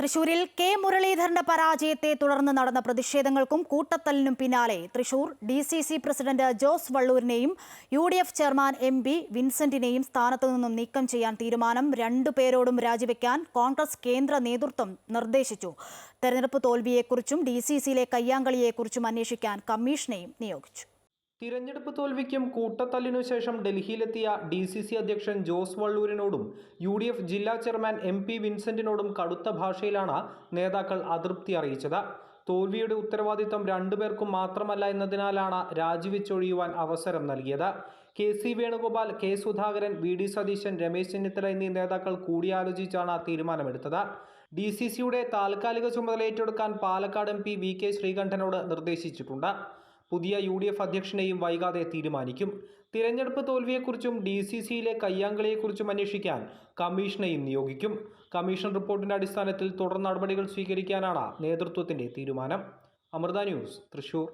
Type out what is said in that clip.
തൃശൂരിൽ കെ മുരളീധരന്റെ പരാജയത്തെ തുടർന്ന് നടന്ന പ്രതിഷേധങ്ങൾക്കും കൂട്ടത്തല്ലിനും പിന്നാലെ Thrissur D C C president Jose വള്ളൂരിനെയും U D F chairman M P വിൻസെന്റിനെയും സ്ഥാനത്തു നിന്നും നീക്കം ചെയ്യാൻ തീരുമാനം രണ്ടു പേരോടും രാജിവെക്കാൻ കോൺഗ്രസ് കേന്ദ്ര നേതൃത്വം നിർദ്ദേശിച്ചു. തെരഞ്ഞെടുപ്പ് തോൽവിയെക്കുറിച്ചും ഡി സി സിയിലെ കയ്യാങ്കളിയെക്കുറിച്ചും അന്വേഷിക്കാൻ കമ്മീഷനെയും നിയോഗിച്ചു. തിരഞ്ഞെടുപ്പ് തോൽവിക്കും കൂട്ടത്തല്ലിനു ശേഷം ഡൽഹിയിലെത്തിയ ഡി സി സി അധ്യക്ഷൻ ജോസ് വള്ളൂരിനോടും യു ഡി എഫ് ജില്ലാ ചെയർമാൻ എം പി വിൻസെന്റിനോടും കടുത്ത ഭാഷയിലാണ് നേതാക്കൾ അതൃപ്തി അറിയിച്ചത്. തോൽവിയുടെ ഉത്തരവാദിത്തം രണ്ടുപേർക്കും മാത്രമല്ല എന്നതിനാലാണ് രാജിവെച്ചൊഴിയുവാൻ അവസരം നൽകിയത്. K C Venugopal K Sudhakaran V D Satheesan Ramesh Chennithala എന്നീ നേതാക്കൾ കൂടിയാലോചിച്ചാണ് തീരുമാനമെടുത്തത്. ഡി സി സിയുടെ താൽക്കാലിക ചുമതല ഏറ്റെടുക്കാൻ Palakkad M P V K ശ്രീകണ്ഠനോട് നിർദ്ദേശിച്ചിട്ടുണ്ട്. പുതിയ യു ഡി എഫ് അധ്യക്ഷനെയും വൈകാതെ തീരുമാനിക്കും. തിരഞ്ഞെടുപ്പ് തോൽവിയെക്കുറിച്ചും ഡി സി സിയിലെ കയ്യാങ്കളിയെക്കുറിച്ചും അന്വേഷിക്കാൻ കമ്മീഷനെയും നിയോഗിക്കും. കമ്മീഷൻ റിപ്പോർട്ടിന്റെ അടിസ്ഥാനത്തിൽ തുടർ നടപടികൾ സ്വീകരിക്കാനാണ് നേതൃത്വത്തിന്റെ തീരുമാനം. അമൃത ന്യൂസ് തൃശൂർ.